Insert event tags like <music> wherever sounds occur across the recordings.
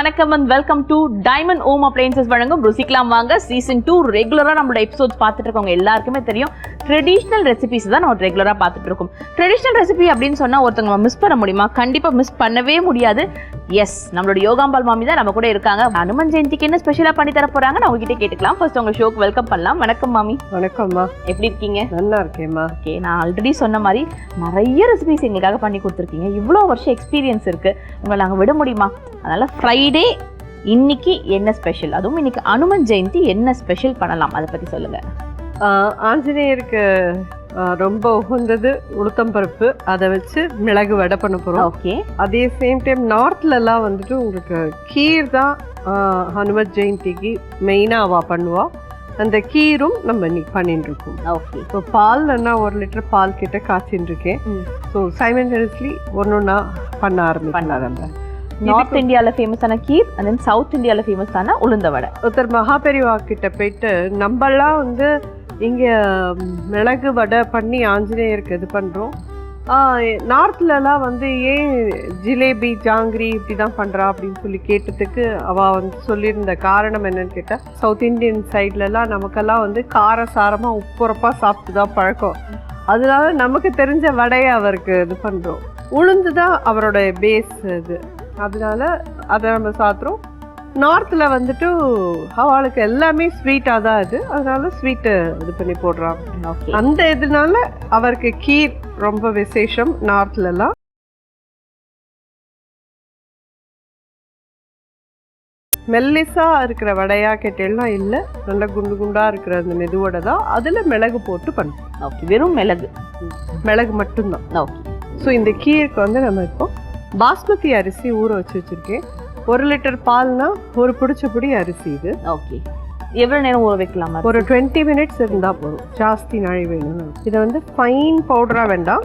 வணக்கம் and welcome to diamond Om appliances வழங்கும் ருசிக்கலாம் வாங்க. சீசன் டூ ரெகுலராக நம்மளோட எபிசோட்ஸ் பார்த்துட்டு இருக்கவங்க எல்லாருக்குமே தெரியும். ட்ரெடிஷ்னல் ரெசிபிஸ் தான் நம்ம ரெகுலராக பார்த்துட்டு இருக்கோம். ட்ரெடிஷ்னல் ரெசிபி அப்படின்னு சொன்னால் ஒருத்தவங்க மிஸ் பண்ண முடியுமா? கண்டிப்பாக மிஸ் பண்ணவே முடியாது. எஸ் நம்மளோட யோகாம்பால் மாமி தான் நம்ம கூட இருக்காங்க. அனுமன் ஜெயந்திக்கு என்ன ஸ்பெஷலாக பண்ணி தர போறாங்க நான் உங்ககிட்ட கேட்டுக்கலாம். ஃபர்ஸ்ட் உங்க ஷோக்கு வெல்கம் பண்ணலாம். வணக்கம் மாமி. வணக்கம்மா. எப்படி இருக்கீங்க? நல்லா இருக்கேம்மா. ஓகே நான் ஆல்ரெடி சொன்ன மாதிரி நிறைய ரெசிபிஸ் எங்களுக்காக பண்ணி கொடுத்துருக்கீங்க. இவ்வளோ வருஷம் எக்ஸ்பீரியன்ஸ் இருக்கு. உங்களை நாங்கள் விட முடியுமா? அதனால ஃப்ரைடே இன்னைக்கு என்ன ஸ்பெஷல் அதுவும் இன்னைக்கு அனுமன் ஜெயந்தி என்ன ஸ்பெஷல் பண்ணலாம்? அதை பத்தி சொல்லுங்க. ஆஹ், ஆஞ்சநேயருக்கு ரொம்ப உகந்தது உளுத்தம்பருப்பு அதை வச்சு மிளகு வடை பண்ண போகிறோம் ஓகே அதே சேம் டைம் நார்த்லலாம் வந்துட்டு உங்களுக்கு கீர் தான் ஹனுமத் ஜெயந்திக்கு மெயினாக அவள் பண்ணுவா. அந்த கீரும் நம்ம இன்னைக்கு பண்ணிட்டு இருக்கோம். ஓகே இப்போ பால்னா ஒரு லிட்டர் பால் கிட்ட காய்ச்சின்னு இருக்கேன். ஸோ சைமண்டஸ்லி ஒன்று ஒன்றா பண்ண ஆரம்பிக்கலாம் நம்ம. நார்த் இந்தியாவில் ஃபேமஸான கீர் அண்ட் தென் சவுத் இந்தியாவில் ஃபேமஸான உளுந்த வடை ஒருத்தர் மகாபெரிவா கிட்ட போயிட்டு நம்மலாம் வந்து இங்க மிளகு வடை பண்ணி ஆஞ்சநேயருக்கு இது பண்றோம். நார்த்லலாம் வந்து ஏன் ஜிலேபி ஜாங்கிரி இப்படி தான் பண்றா? அப்படின்னு சொல்லி கேட்டதுக்கு அவ வந்து சொல்லியிருந்த காரணம் என்னன்னு கேட்டா சவுத் இந்தியன் சைட்லலாம் நமக்கெல்லாம் வந்து காரசாரமா உப்புரப்பா சாப்பிட்டு தான் பழக்கம். அதனால நமக்கு தெரிஞ்ச வடையை அவருக்கு இது பண்றோம். உளுந்து தான் அவரோட பேஸ் இது. அதனால அதை நம்ம சாப்பிட்றோம். நார்த்தில் வந்துட்டு அவளுக்கு எல்லாமே ஸ்வீட்டாக தான் இது அதனால ஸ்வீட்டு இது பண்ணி போடுறாங்க. ஓகே அந்த இதனால அவருக்கு கீர் ரொம்ப விசேஷம் நார்த்லலாம் மெல்லிசா இருக்கிற வடையா கேட்டேன்னா இல்லை. நல்ல குண்டு குண்டா இருக்கிற அந்த மெதுவடை தான். அதில் மிளகு போட்டு பண்ணும் ஓகே வெறும் மிளகு. மிளகு மட்டும்தான். ஓகே ஸோ இந்த கீருக்கு வந்து நம்ம இப்போ பாஸ்மதி அரிசி ஊற வச்சு வச்சிருக்கேன். ஒரு லிட்டர் பால்னா ஒரு பிடிச்ச பிடி அரிசி இது. ஓகே. எவ்வளவு நேரம் ஊற வைக்கலாம் ஒரு டுவெண்ட்டி மினிட்ஸ் இருந்தால் போதும். ஜாஸ்தி நாழி வேணும் இதை வந்து ஃபைன் பவுடராக வேண்டாம்.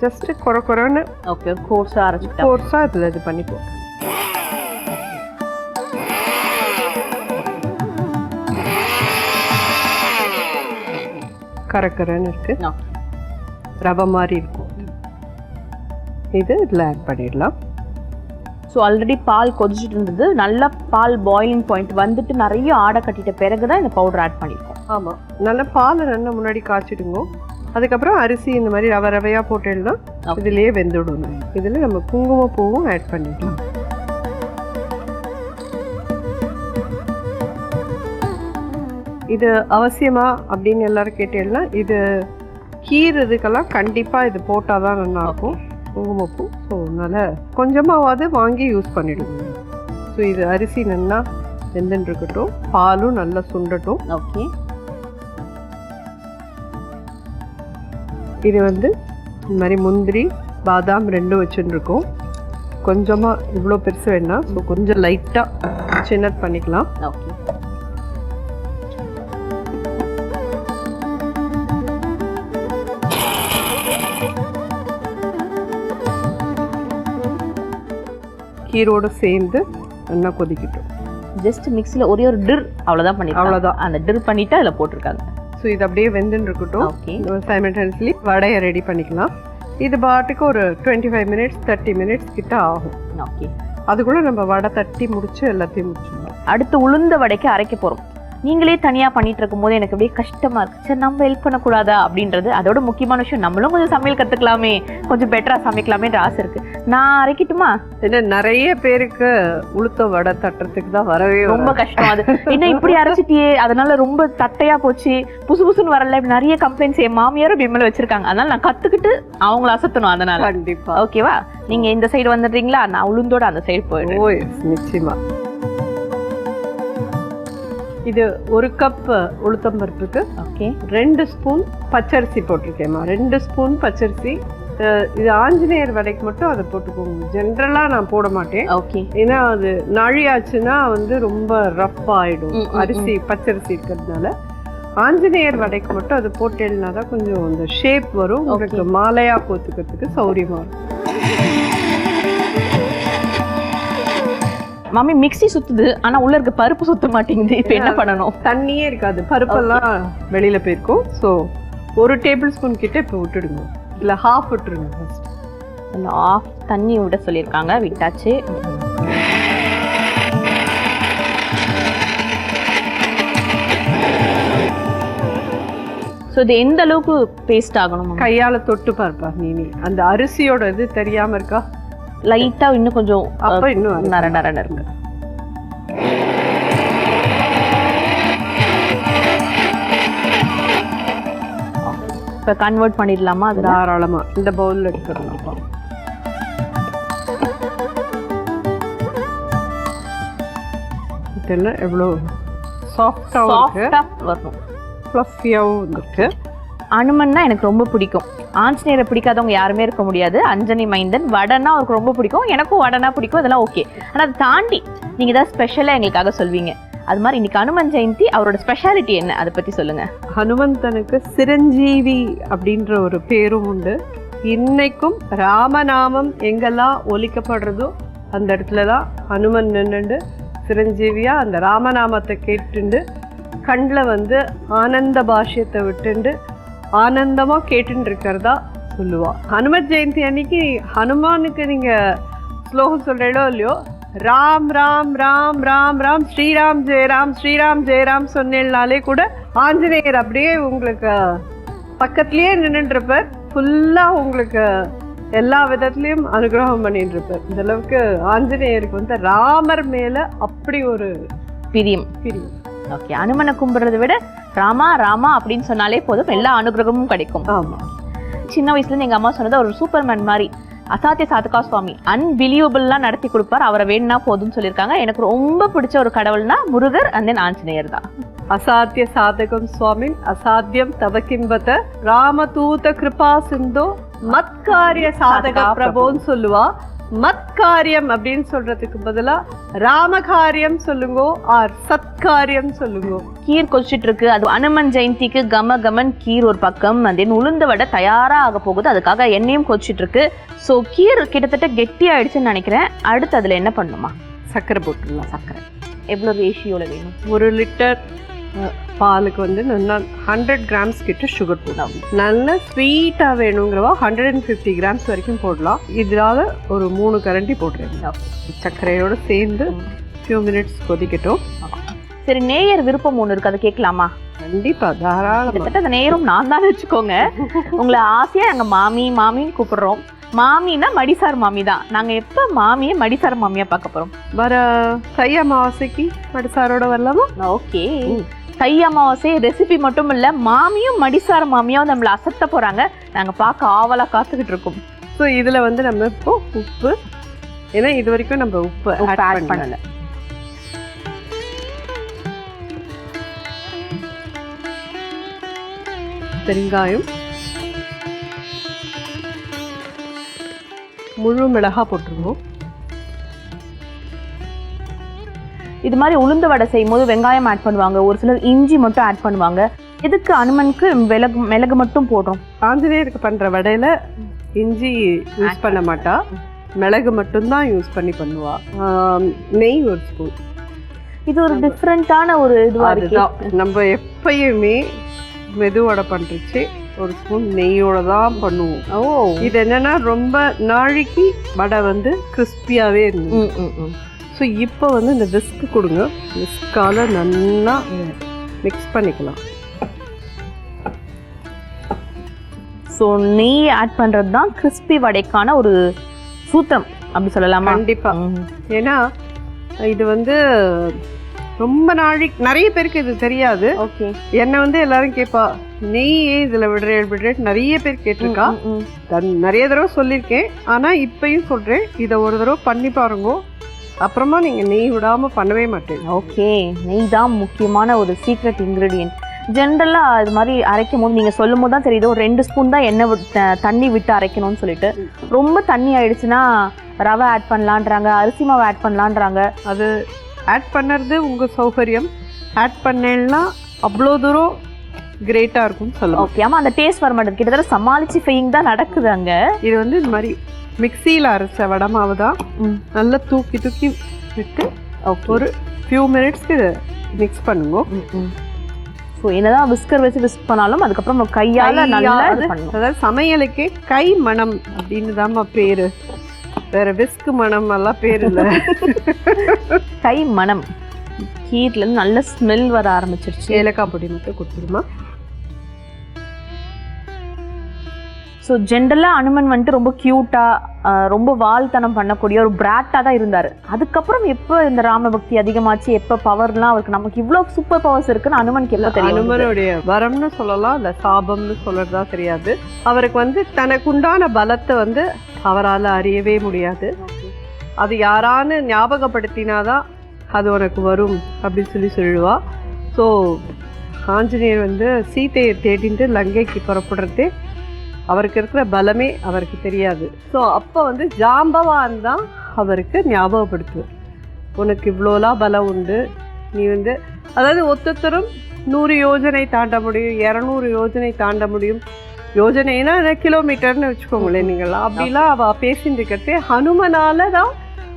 ஜஸ்ட் குறை குறைன்னு ஓகே கோர்ஸாக அரைச்சிக்கிட்டா கோர்ஸாக இதில் இது பண்ணி போ. கரக்கரன்னு இருக்கு. ஓகே. ரவை மாதிரி இருக்கும். இது இதில் ஆட் பண்ணிடலாம். ஸோ ஆல்ரெடி பால் கொதிச்சுட்டு இருந்தது. நல்லா பால் பாயிலிங் பாயிண்ட் வந்துட்டு நிறைய ஆடை கட்டிட்ட பிறகு தான் இந்த பவுடர் ஆட் பண்ணியிருக்கோம் ஆமாம் நல்லா பாலை நல்லா முன்னாடி காய்ச்சிடுங்க. அதுக்கப்புறம் அரிசி இந்த மாதிரி ரவை ரவையாக போட்டுடலாம். இதுலேயே வெந்துடணும் இதில் நம்ம குங்குமப்பூவும் ஆட் பண்ணிக்கலாம். இது அவசியமா அப்படின்னு எல்லாரும் கேட்டீங்கன்னா இது கீர் இதுக்கெல்லாம் கண்டிப்பாக இது போட்டால் தான் நல்லா இருக்கும் குங்குமப்பூ ஸோ அதனால் கொஞ்சமாவது வாங்கி யூஸ் பண்ணிடுங்க. ஸோ இது அரிசி நல்லா வெந்துன்னு இருக்கட்டும் பாலும் நல்லா சுண்டட்டும். ஓகே இது வந்து இந்த மாதிரி முந்திரி பாதாம் ரெண்டும் வச்சுன்னு இருக்கோம் கொஞ்சமாக இவ்வளோ பெருசு வேணாம். ஸோ கொஞ்சம் லைட்டாக சின்னது பண்ணிக்கலாம். ஓகே கீரோடு சேர்ந்து நல்லா கொதிக்கட்டும். ஜஸ்ட் மிக்ஸியில் ஒரே ஒரு டிர் அவ்வளோதான் பண்ணி அவ்வளவுதான். அந்த டிர் பண்ணிட்டு அதில் போட்டிருக்காங்க. ஸோ இது அப்படியே வெந்துன்னு இருக்கட்டும். ஓகே சைமல்டேனியஸ்லி வடையை ரெடி பண்ணிக்கலாம். இது பாட்டுக்கு ஒரு twenty five minutes thirty minutes கிட்ட ஆகும். ஓகே அதுக்குள்ளே நம்ம வடை தட்டி முடிச்சு எல்லாத்தையும் முடிச்சிடலாம். அடுத்து உளுந்த வடைக்கு அரைக்க போகிறோம் நீங்களே தனியாக பண்ணிட்டு இருக்கும்போது எனக்கு அப்படியே கஷ்டமா இருக்கு. சரி நம்ம ஹெல்ப் பண்ணக்கூடாதா அப்படின்றது அதோட முக்கியமான விஷயம். நம்மளும் கொஞ்சம் சமையல் கற்றுக்கலாமே கொஞ்சம் பெட்டராக சமைக்கலாமேன்ற ஆசை இருக்கு. நான் அரைக்கட்டுமா? ஏன்னா நிறைய பேருக்கு உளுத்த வடை தட்டுறதுக்கு தான் வரவே ரொம்ப கஷ்டம் அது. என்ன இப்படி அரைச்சிட்டியே? அதனால ரொம்ப தட்டையா போச்சு. புசு புசுன்னு வரல. நிறைய கம்ப்ளைண்ட்ஸ் என் மாமியாரும் பிம்மல வச்சிருக்காங்க. அதனால நான் கத்துக்கிட்டு அவங்கள அசத்தணும் அதனால. கண்டிப்பா. ஓகேவா நீங்க இந்த சைடு வந்துடுறீங்களா? நான் உளுந்தோட அந்த சைடு போயிடுறேன். ஓ எஸ் நிச்சயமா. இது ஒரு கப் உளுத்தம்பருப்புக்கு ஓகே ரெண்டு ஸ்பூன் பச்சரிசி போட்டிருக்கேம்மா. ரெண்டு ஸ்பூன் பச்சரிசி. இது ஆஞ்சநேயர் வடைக்கு மட்டும் அதை போட்டுக்கோங்க. ஜென்ரலாக நான் போட மாட்டேன். ஓகே ஏன்னா அது நழியாச்சுன்னா வந்து ரொம்ப ரஃப் ஆயிடும். ம், ம், அரிசி பச்சரிசி இருக்கிறதுனால. ஆஞ்சநேயர் வடைக்கு மட்டும் அது போட்டேன்னா தான் கொஞ்சம் அந்த ஷேப் வரும். உங்களுக்கு மாலையா கோத்துக்கிறதுக்கு சௌரியமா இருக்கும். மாமி மிக்ஸி சுத்துது. ஆனா உள்ள இருக்க பருப்பு சுத்த மாட்டேங்குது. இப்போ என்ன பண்ணணும்? தண்ணியே இருக்காது. பருப்பெல்லாம் வெளியில போயிருக்கும். ஸோ ஒரு டேபிள் ஸ்பூன் கிட்ட இப்போ விட்டுடுங்க. இல்லை ஹாஃப் விட்டுருங்க ஃபர்ஸ்ட் அந்த ஆஃப் தண்ணி விட சொல்லியிருக்காங்க. விட்டாச்சு. ஸோ இது எந்த அளவுக்கு பேஸ்ட் ஆகணும் கையால் தொட்டு பார்ப்பா நீ அந்த அரிசியோட இது தெரியாமல் இருக்கா? லைட்டா இன்னும் கொஞ்சம் அப்ப இன்னும் நர நரன்னு இருக்கு. இப்போ கன்வெர்ட் பண்ணிடலாமா அதுல? தாராளமா. இந்த பவுல்ல இது என்ன எவ்வளோ சாஃப்டாகவும் இருக்கு. சாஃப்டா வரணும் ஃப்ளஃபியாகவும் இருக்கு. அனுமன்னா எனக்கு ரொம்ப பிடிக்கும். ஆஞ்சநேயரை பிடிக்காதவங்க யாருமே இருக்க முடியாது. அஞ்சனி மைந்தன் வடனா அவருக்கு ரொம்ப பிடிக்கும். எனக்கும் வடனா பிடிக்கும். அதெல்லாம் ஓகே. ஆனால் அதை தாண்டி நீங்க ஏதாவது ஸ்பெஷலாக எங்களுக்காக சொல்வீங்க. அது மாதிரி இன்னைக்கு அனுமன் ஜெயந்தி அவரோட ஸ்பெஷாலிட்டி என்ன? அதை பற்றி சொல்லுங்க. ஹனுமந்தனுக்கு சிரஞ்சீவி அப்படின்ற ஒரு பேரும் உண்டு. இன்னைக்கும் ராமநாமம் எங்கெல்லாம் ஒலிக்கப்படுறதோ அந்த இடத்துல தான் ஹனுமன் நின்றுண்டு சிரஞ்சீவியாக அந்த ராமநாமத்தை கேட்டுண்டு கண்ணில் வந்து ஆனந்த பாஷ்யத்தை விட்டுண்டு ஆனந்தமா கேட்டுட்டு இருக்கிறதா சொல்லுவா. ஹனுமத் ஜெயந்தி அன்னைக்கு ஹனுமானுக்கு நீங்க ஸ்லோகம் சொல்றீங்களோ இல்லையோ? ராம் ராம் ராம் ராம் ராம் ஸ்ரீராம் ஜெயராம் ஸ்ரீராம் ஜெயராம் சொன்னேன்னாலே கூட ஆஞ்சநேயர் அப்படியே உங்களுக்கு பக்கத்துலயே நின்றுட்டு இருப்பார் ஃபுல்லா உங்களுக்கு எல்லா விதத்துலயும் அனுகிரகம் பண்ணிட்டு இருப்பார் இந்த அளவுக்கு ஆஞ்சநேயருக்கு வந்து ராமர் மேல அப்படி ஒரு பிரியம். பிரியம். ஓகே அனுமனை கும்பிடுறதை விட ராமா ராமா அப்படின்னு சொன்னாலே போதும். எல்லா அனுகிரகமும் கிடைக்கும். சின்ன வயசுல இருந்து எங்க அம்மா சொன்னது ஒரு சூப்பர்மேன் மாதிரி அசாத்திய சாதுகா சுவாமி அன்பிலியபிள்லாம் நடத்தி கொடுப்பார். அவரை வேணும்னா போதும்னு சொல்லியிருக்காங்க. எனக்கு ரொம்ப பிடிச்ச ஒரு கடவுள்னா முருகர் அண்ட் தென் ஆஞ்சநேயர் தான். அசாத்திய சாதகம் சுவாமின் அசாத்தியம் தவ கிம்பத ராமதூத கிருபா சிந்தோ மத்காரிய சாதகா பிரபோன்னு சொல்லுவா. மத்காரியம் அப்படின்னு சொல்றதுக்கு பதிலா ராமகாரியம் சொல்லுங்கோ ஆர் சத்காரியம் சொல்லுங்கோ. கீர் கொச்சிட்டு இருக்கு. அது அனுமன் ஜெயந்திக்கு கம கமன் கீர் ஒரு பக்கம். then உளுந்த வடை தயாரா ஆக போகுது. அதுக்காக எண்ணெயும் கொச்சிட்டு இருக்கு. ஸோ கீர் கிட்டத்தட்ட கெட்டி ஆயிடுச்சுன்னு நினைக்கிறேன். அடுத்து அதுல என்ன பண்ணுமா? சக்கரை போட்டுடலாம். சர்க்கரை எவ்வளவு ரேஷியோல வேணும்? ஒரு லிட்டர் பாலுக்கு வந்து நல்லா ஹண்ட்ரட் கிராம்ஸ் கிட்ட சுகர் போடலாம். நல்ல ஸ்வீட்டாக வேணுங்கிறவா ஹண்ட்ரட் அண்ட் ஃபிஃப்டி கிராம்ஸ் வரைக்கும் போடலாம். இதால ஒரு மூணு கரண்டி போட்டுருங்க சர்க்கரையோட சேர்ந்து ஃபியூ மினிட்ஸ் கொதிக்கட்டும். சரி நேயர் விருப்பம் ஒண்ணு இருக்கு அதை கேட்கலாமா? கண்டிப்பா தாராளமா. அந்த நேயரும் நான் தான் வச்சுக்கோங்க. உங்களை ஆசையா நாங்க மாமி மாமின்னு கூப்பிடுறோம். மாமின்னா மடிசார் மாமி தான். நாங்க எப்ப மாமியை மடிசார் மாமியா பார்க்க போறோம்? வர தை அமாவாசைக்கு மடிசாரோட வரலாமா? ஓகே. தை அமாவாசை ரெசிபி மட்டும் இல்ல மாமியும் மடிசார் மாமியும் நம்மள அசத்த போறாங்க. நாங்க பார்க்க ஆவலா காத்துக்கிட்டு இருக்கோம். ஸோ இதுல வந்து நம்ம இப்போ உப்பு ஏன்னா இது வரைக்கும் நம்ம உப்பு ஆட் பண்ணல. பெருங்காயம் முழு மிளகா போட்டுருவோம் இது மாதிரி உளுந்து வடை செய்யும் போது வெங்காயம் ஆட் பண்ணுவாங்க. ஒரு சிலர் இஞ்சி மட்டும் ஆட் பண்ணுவாங்க. எதுக்கு அனுமனுக்கு மிளகு மிளகு மட்டும் போடுறோம்? ஆஞ்சநேயருக்கு பண்ற வடையில இஞ்சி யூஸ் பண்ண மாட்டா. மிளகு மட்டும்தான் யூஸ் பண்ணி பண்ணுவா. நெய் ஒரு ஸ்பூன் இது ஒரு டிஃப்ரெண்டான ஒரு இதுவா இருக்கு. நம்ம எப்பயுமே மெதுவடை பண்றச்சு ஒரு ஸ்பூன் நெய்யோட தான் பண்ணுவோம். ஓ. இது என்னன்னா ரொம்ப நாளைக்கு வடை வந்து கிறிஸ்பியாவே இருந்தது. ம், ம், ம். ஸோ இப்போ வந்து இந்த விஸ்க் கொடுங்க. விஸ்கால நல்லா மிக்ஸ் பண்ணிக்கலாம். ஸோ நெய் ஆட் பண்றது தான் கிறிஸ்பி வடைக்கான ஒரு சூத்திரம். அப்படி சொல்லலாமா? கண்டிப்பா. ம். ஏன்னா இது வந்து ரொம்ப நாளைக்கு நிறைய பேருக்கு இது தெரியாது. ஓகே. என்னை வந்து எல்லாரும் கேட்பா நெய் ஏன் இதில் விடுறேன் விடுறேன் நிறைய பேர் கேட்டிருக்கா. நிறைய தடவை சொல்லியிருக்கேன். ஆனால் இப்பயும் சொல்கிறேன் இதை ஒரு தடவை பண்ணி பாருங்க. அப்புறமா நீங்கள் நெய் விடாமல் பண்ணவே மாட்டேங்க. ஓகே நெய் தான் முக்கியமான ஒரு சீக்ரெட் இன்க்ரீடியன்ட் ஜென்ரலாக இது மாதிரி அரைக்கும் போது நீங்கள் சொல்லும் போது தான் தெரியுது ஒரு ரெண்டு ஸ்பூன் தான் எண்ணெய் தண்ணி விட்டு அரைக்கணும்னு சொல்லிட்டு. ரொம்ப தண்ணி ஆயிடுச்சுன்னா ரவை ஆட் பண்ணலான்றாங்க அரிசி மாவு ஆட் பண்ணலான்றாங்க. அது ஆட் பண்ணுறது உங்கள் சௌகரியம். ஆட் பண்ணேன்னா அவ்வளோ தூரம் கிரேட்டாக இருக்கும்னு சொல்லலாம் ஓகே ஆமா அந்த டேஸ்ட் வர மாட்டேது கிட்டத்தட்ட சமாளிச்சு ஃபெயிங் தான் நடக்குது அங்க. இது வந்து இந்த மாதிரி மிக்சியில் அரைச்ச வடை மாவு தான். நல்லா தூக்கி தூக்கி விட்டு ஒரு ஃபியூ மினிட்ஸ்க்கு இதை மிக்ஸ் பண்ணுங்க. ஸோ என்னதான் விஸ்கர் வச்சு விஸ்க் பண்ணாலும் அதுக்கப்புறம் கையால நல்லா அதாவது சமையலுக்கு கை மணம் அப்படின்னு தாம்மா பேரு. வேற விஸ்க் மணம் எல்லாம் பேர் இல்ல. <laughs> கை மனம். கீர்ல இருந்து நல்ல ஸ்மெல் வர ஆரம்பிச்சிருச்சு. ஏலக்காய் பொடி மட்டும் கொடுத்துருமா ஸோ ஜென்ரலாக அனுமன் வந்துட்டு ரொம்ப க்யூட்டாக ரொம்ப வால்தனம் பண்ணக்கூடிய ஒரு பிராட்டாக தான் இருந்தார். அதுக்கப்புறம் எப்போ இந்த ராமபக்தி அதிகமாச்சு? எப்போ பவர்லாம் அவருக்கு நமக்கு இவ்வளோ சூப்பர் பவர்ஸ் இருக்குன்னு அனுமனுக்கு எல்லாம் தெரியும்? அனுமனுடைய வரம்னு சொல்லலாம் இல்லை சாபம்னு சொல்கிறதா தெரியாது. அவருக்கு வந்து தனக்குண்டான பலத்தை வந்து அவரால் அறியவே முடியாது. அது யாரான்னு ஞாபகப்படுத்தினாதான் அது உனக்கு வரும் அப்படின்னு சொல்லி சொல்லுவா. ஸோ ஆஞ்சநேயர் வந்து சீத்தையை தேடிட்டு லங்கைக்கு புறப்படுறதே அவருக்கு இருக்கிற பலமே அவருக்கு தெரியாது. ஸோ அப்போ வந்து ஜாம்பவான் தான் அவருக்கு ஞாபகப்படுத்துவார். உனக்கு இவ்வளோலாம் பலம் உண்டு. நீ வந்து அதாவது ஒத்தொத்தரும் நூறு யோஜனை தாண்ட முடியும் இரநூறு யோஜனை தாண்ட முடியும். யோஜனைனா என்ன கிலோமீட்டர்னு வச்சுக்கோங்களேன் நீங்கள். அப்படிலாம் அவள் பேசிட்டு இருக்கிறதே ஹனுமனால தான்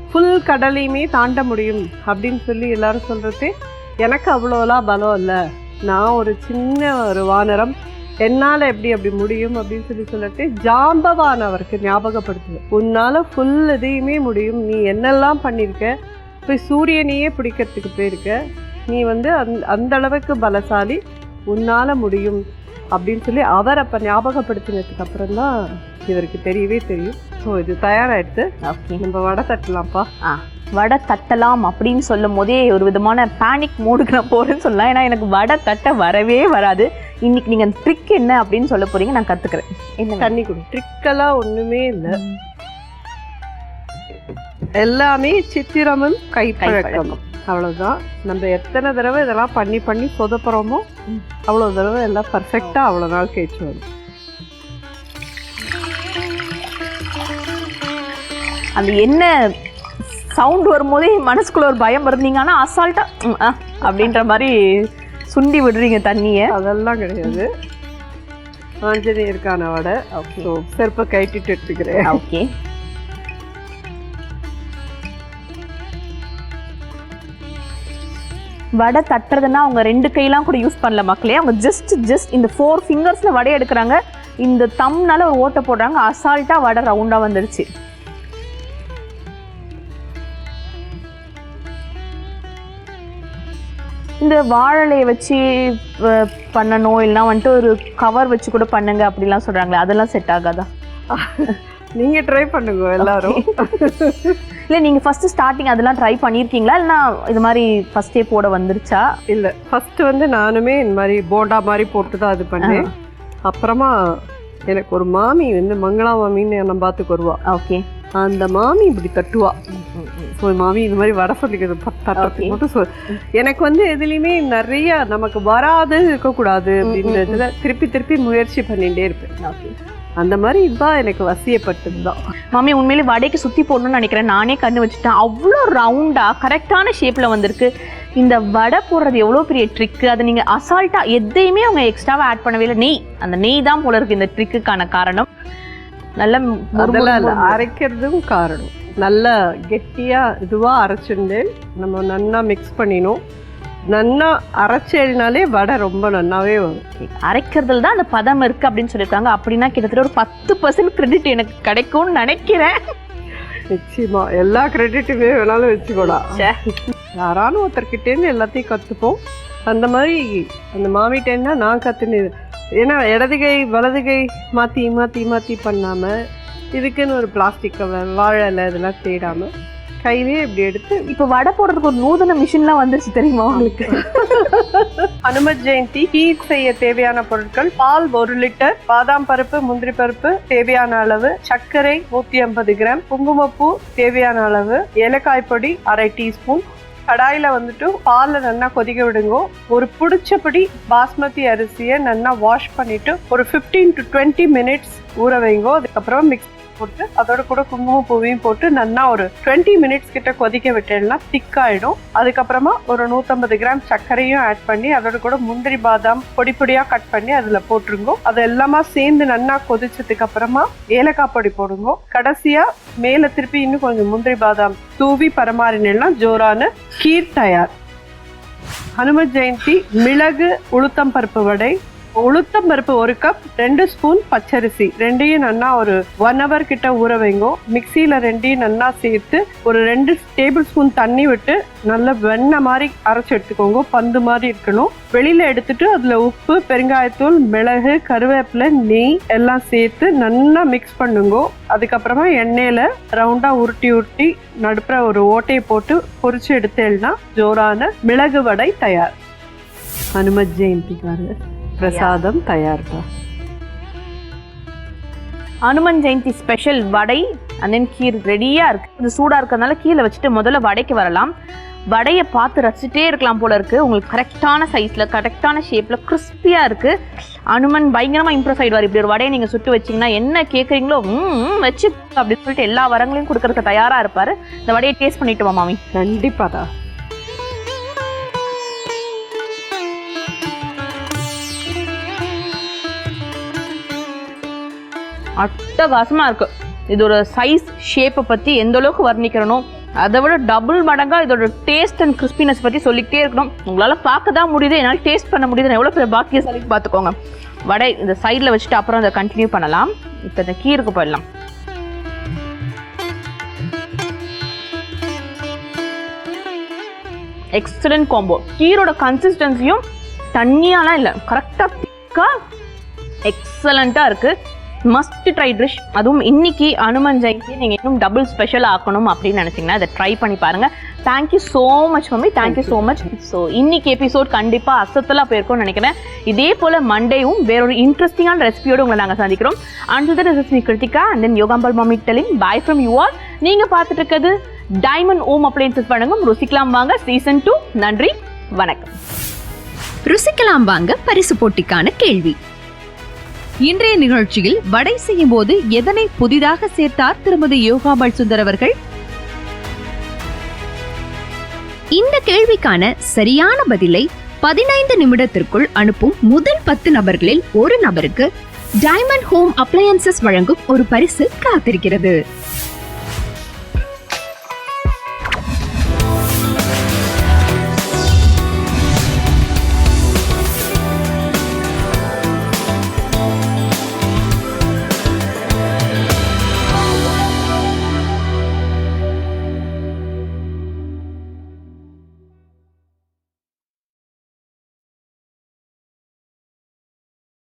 ஃபுல் கடலையுமே தாண்ட முடியும் அப்படின்னு சொல்லி எல்லாரும் சொல்கிறதே எனக்கு அவ்வளோலாம் பலம் இல்லை. நான் ஒரு சின்ன ஒரு வானரம் என்னால் எப்படி அப்படி முடியும் அப்படின்னு சொல்லி சொல்லிட்டு ஜாம்பவான் அவருக்கு ஞாபகப்படுத்துது உன்னால் ஃபுல் இதையுமே முடியும். நீ என்னெல்லாம் பண்ணியிருக்க போய் சூரியனையே பிடிக்கிறதுக்கு போயிருக்க. நீ வந்து அந் அந்த அளவுக்கு பலசாலி. உன்னால் முடியும் அப்படின்னு சொல்லி அவர் அப்போ ஞாபகப்படுத்தினதுக்கு அப்புறம் தான் இவருக்கு தெரியவே தெரியும். ஸோ இது தயாராகிடுது ஓகே. நம்ம வடை தட்டலாம்ப்பா. ஆ வடை தட்டலாம் அப்படின்னு சொல்லும் போதே ஒரு விதமான பேனிக் மூடுக்கு நான் போறேன்னு சொல்லலாம். ஏன்னா எனக்கு வடை தட்ட வரவே வராது. இன்னைக்கு நீங்க ட்ரிக் என்ன அப்படின்னு சொல்ல போறீங்க நான் கத்துக்கிறேன். என்ன தண்ணி கொடு. ட்ரிக்கெல்லாம் ஒன்றுமே இல்லை. எல்லாமே சித்திரமும் கைப்பழக்கம். அவ்வளவுதான். நம்ம எத்தனை தடவை இதெல்லாம் பண்ணி பண்ணி சொதப்புறோமோ ம். அவ்வளோ தடவை எல்லாம் பர்ஃபெக்டாக அவ்வளோ நாள் கழிச்சு வரும். அந்த என்ன சவுண்ட் வரும்போதே மனசுக்குள்ள ஒரு பயம் இருந்தீங்க ஆனா அசால்ட்டா ம், ஆ, அப்படின்ற மாதிரி சுண்டி விடுறீங்க தண்ணிய? அதெல்லாம் கிடையாது. ஆஞ்சநேயருக்கான வடை. ஸோ செருப்பை கைட்டிட்டு எடுத்துக்கிறேன். ஓகே வடை தட்டுறதுன்னா அவங்க ரெண்டு கையெல்லாம் கூட யூஸ் பண்ணல மக்களே. அவங்க ஜஸ்ட் ஜஸ்ட் இந்த ஃபோர் ஃபிங்கர்ஸ்ல வடை எடுக்கிறாங்க. இந்த தம்னால ஒரு ஓட்டை போடுறாங்க. அசால்ட்டா வடை ரவுண்டா வந்துருச்சு. இந்த வாழலையை வச்சு பண்ணணும் இல்லைன்னா வந்துட்டு ஒரு கவர் வச்சு கூட பண்ணுங்க அப்படிலாம் சொல்றாங்களே அதெல்லாம் செட் ஆகாதா? <laughs> நீங்க ட்ரை பண்ணுங்க எல்லாரும். இல்லை நீங்கள் ஃபஸ்ட்டு ஸ்டார்டிங் அதெல்லாம் ட்ரை பண்ணியிருக்கீங்களா இல்லைனா இது மாதிரி ஃபஸ்ட்டே போட வந்துருச்சா? இல்ல ஃபர்ஸ்ட் வந்து நானுமே இந்த மாதிரி போண்டா மாதிரி போட்டு தான் இது பண்ணேன். அப்புறமா எனக்கு ஒரு மாமி வந்து மங்களா மாமின்னு நம்ம பார்த்துக்கு வருவா. ஓகே. அந்த மாமி இப்படி தட்டுவா. ஸோ மாமி இந்த மாதிரி வர சொல்லிக்கிறது Okay. மட்டும் சொல். எனக்கு வந்து எதுலேயுமே நிறைய நமக்கு வராது இருக்கக்கூடாது அப்படின்றதுல திருப்பி திருப்பி முயற்சி பண்ணிகிட்டே இருப்பேன். ஓகே. அந்த மாதிரி இதுதான் எனக்கு வசியப்பட்டது தான். மாமி உண்மையிலே வடைக்கு சுற்றி போடணும்னு நினைக்கிறேன். நானே கண்ணு வச்சுட்டேன். அவ்வளோ ரவுண்டாக கரெக்டான ஷேப்பில் வந்திருக்கு. இந்த வடை போடுறது எவ்வளோ பெரிய ட்ரிக்கு அதை நீங்கள் அசால்ட்டாக எதையுமே அவங்க எக்ஸ்ட்ராவாக ஆட் பண்ணவே இல்லை. நெய் அந்த நெய் தான் போல இருக்கு இந்த ட்ரிக்குக்கான காரணம். நல்ல அதெல்லாம் அரைக்கிறதும் காரணம். நல்லா கெட்டியாக இதுவாக அரைச்சிருந்து நம்ம நன்னா மிக்ஸ் பண்ணினோம் நன்னா அரைச்சேனாலே வடை ரொம்ப நன்னாவே வரும். அரைக்கிறதுல தான் அந்த பதம் இருக்கு அப்படின்னு சொல்லியிருக்காங்க. அப்படின்னா கிட்டத்தட்ட ஒரு பத்து பர்சன்ட் கிரெடிட் எனக்கு கிடைக்கும்னு நினைக்கிறேன். நிச்சயமா. எல்லா கிரெடிட்டுமே வேணாலும் வச்சுக்கோடா. ச்சே. யாராலும் ஒருத்தர்கிட்டேருந்து எல்லாத்தையும் கற்றுப்போம் அந்த மாதிரி அந்த மாமிட்டேன்னா நான் கற்றுனது ஏன்னா இடது கை வலது கை மாற்றி மாற்றி மாற்றி பண்ணாமல் இதுக்குன்னு ஒரு பிளாஸ்டிக் கவர் வாழை இலை இதெல்லாம் தேடாமல் கையிலேயே இப்படி எடுத்து இப்போ வடை போடுறதுக்கு ஒரு நூதன மிஷின்லாம் வந்துருச்சு தெரியுமா உங்களுக்கு? அனுமத் ஜெயந்தி ஹீட் செய்ய தேவையான பொருட்கள் பால் ஒரு லிட்டர் பாதாம் பருப்பு முந்திரி பருப்பு தேவையான அளவு சர்க்கரை நூத்தி ஐம்பது கிராம் குங்குமப்பூ தேவையான அளவு ஏலக்காய் பொடி அரை டீஸ்பூன். கடாயில் வந்துட்டு பாலை நல்லா கொதிக்க விடுங்க. ஒரு பிடிச்சபடி பாஸ்மதி அரிசியை நல்லா வாஷ் பண்ணிவிட்டு ஒரு 15 டு டுவெண்ட்டி மினிட்ஸ் ஊற வைங்கோ. அதுக்கப்புறம் மிக்ஸ் போட்டு அதோட கூட குங்குமம் பூவையும் போட்டு நல்லா ஒரு டுவெண்ட்டி மினிட்ஸ் கிட்ட கொதிக்க விட்டேன்னா திக்காயிடும். அதுக்கப்புறமா ஒரு நூற்றம்பது கிராம் சர்க்கரையும் ஆட் பண்ணி அதோட கூட முந்திரி பாதாம் பொடி பொடியா கட் பண்ணி அதுல போட்டுருங்க. அது எல்லாமே சேர்ந்து நல்லா கொதிச்சதுக்கு அப்புறமா ஏலக்காய் பொடி போடுங்க. கடைசியா மேல திருப்பி இன்னும் கொஞ்சம் முந்திரி பாதாம் தூவி பரமாறினா ஜோரான கீர் தயார். ஹனுமத் ஜெயந்தி மிளகு உளுத்தம் பருப்பு வடை உளுத்தம் பருப்பு ஒரு கப் ரெண்டு ஸ்பூன் பச்சரிசி. ரெண்டையும் நல்லா ஒரு ஒன் ஹவர் கிட்ட ஊற வைங்கோ. மிக்சியில ரெண்டையும் நல்லா சேர்த்து ஒரு ரெண்டு டேபிள் ஸ்பூன் தண்ணி விட்டு நல்லா வெண்ணெய் மாதிரி அரைச்சு எடுத்துக்கோங்க. பந்து மாதிரி இருக்கணும். வெளியில எடுத்துட்டு அதுல உப்பு பெருங்காயத்தூள் மிளகு கருவேப்பிலை நெய் எல்லாம் சேர்த்து நல்லா மிக்ஸ் பண்ணுங்க. அதுக்கப்புறமா எண்ணெயில ரவுண்டா உருட்டி உருட்டி நடுப்புற ஒரு ஓட்டையை போட்டு பொறிச்சு எடுத்தேன்னா ஜோரான மிளகு வடை தயார். ஹனுமத் பாருங்கள் பிரசாதம் தயார்ப்பா Hanuman Jayanti special vada and then kheer ரெடியாக இருக்குது இது சூடாக இருக்கிறதுனால கீழே வச்சுட்டு முதல்ல வடைக்கு வரலாம். வடையை பார்த்து ரசிச்சிட்டே இருக்கலாம் போல இருக்குது உங்களுக்கு கரெக்டான சைஸில் கரெக்டான ஷேப்பில் கிறிஸ்பியாக இருக்குது அனுமன் பயங்கரமாக இம்ப்ரெஸ் ஆகிடுவார் இப்படி ஒரு வடையை நீங்கள் சுட்டு வச்சிங்கன்னா என்ன கேட்குறீங்களோ வச்சு அப்படின்னு சொல்லிட்டு எல்லா வரங்களையும் கொடுக்கறதுக்கு தயாராக இருப்பார். இந்த வடையை டேஸ்ட் பண்ணிட்டு வா மாமி. தான் அட்டகாசமாக இருக்குது இதோட சைஸ் ஷேப்பை பற்றி எந்த அளவுக்கு வர்ணிக்கிறனோ அதை விட டபுள் மடங்காக இதோட டேஸ்ட் அண்ட் கிறிஸ்பினஸ் பற்றி சொல்லிக்கிட்டே இருக்கணும். உங்களால் பார்க்க தான் முடியுது. என்னால் டேஸ்ட் பண்ண முடியுது. எவ்வளோ பெரிய பாக்கியசாலி பார்த்துக்கோங்க. வடை இந்த சைடில் வச்சுட்டு அப்புறம் அதை கண்டினியூ பண்ணலாம். இப்போ இந்த கீருக்கு போயிடலாம். எக்ஸலண்ட் காம்போ கீரோட கன்சிஸ்டன்சியும் தண்ணியாலாம் இல்லை. கரெக்டாக திக்காக எக்ஸலண்ட்டாக இருக்குது மஸ்ட் ட்ரை டிஷ் அதுவும் இன்னைக்கு அனுமன் ஜெயந்தி நீங்கள் இன்னும் டபுள் ஸ்பெஷல் ஆக்கணும் அப்படின்னு நினச்சிங்கன்னா அதை ட்ரை பண்ணி பாருங்கள் thank you so much mummy. Thank you so much so இன்னைக்கு எபிசோட் கண்டிப்பாக அசத்தலாக போயிருக்கோம்னு நினைக்கிறேன். இதே போல் மண்டேவும் வேறொரு இன்ட்ரெஸ்டிங்கான ரெசிபியோடு உங்களை நாங்கள் சந்திக்கிறோம். And that is me Krithika and then Yogambal mummy telling bye from you all நீங்கள் பார்த்துட்டு இருக்கிறது டைமண்ட் ஓம் அப்ளைன்சஸ் வழங்கும் ருசிக்கலாம் வாங்க. சீசன் டூ நன்றி. வணக்கம். ருசிக்கலாம் வாங்க பரிசு போட்டிக்கான கேள்வி. இன்றைய நிகழ்ச்சியில் வடை செய்யும் போது எதனை புதிதாக சேர்த்தார் திருமதி யோகாபால் சுந்தர் அவர்கள்? இந்த கேள்விக்கான சரியான பதிலை பதினைந்து நிமிடத்திற்குள் அனுப்பும் முதல் பத்து நபர்களில் ஒரு நபருக்கு டைமண்ட் ஹோம் அப்ளையன்சஸ் வழங்கும் ஒரு பரிசு காத்திருக்கிறது.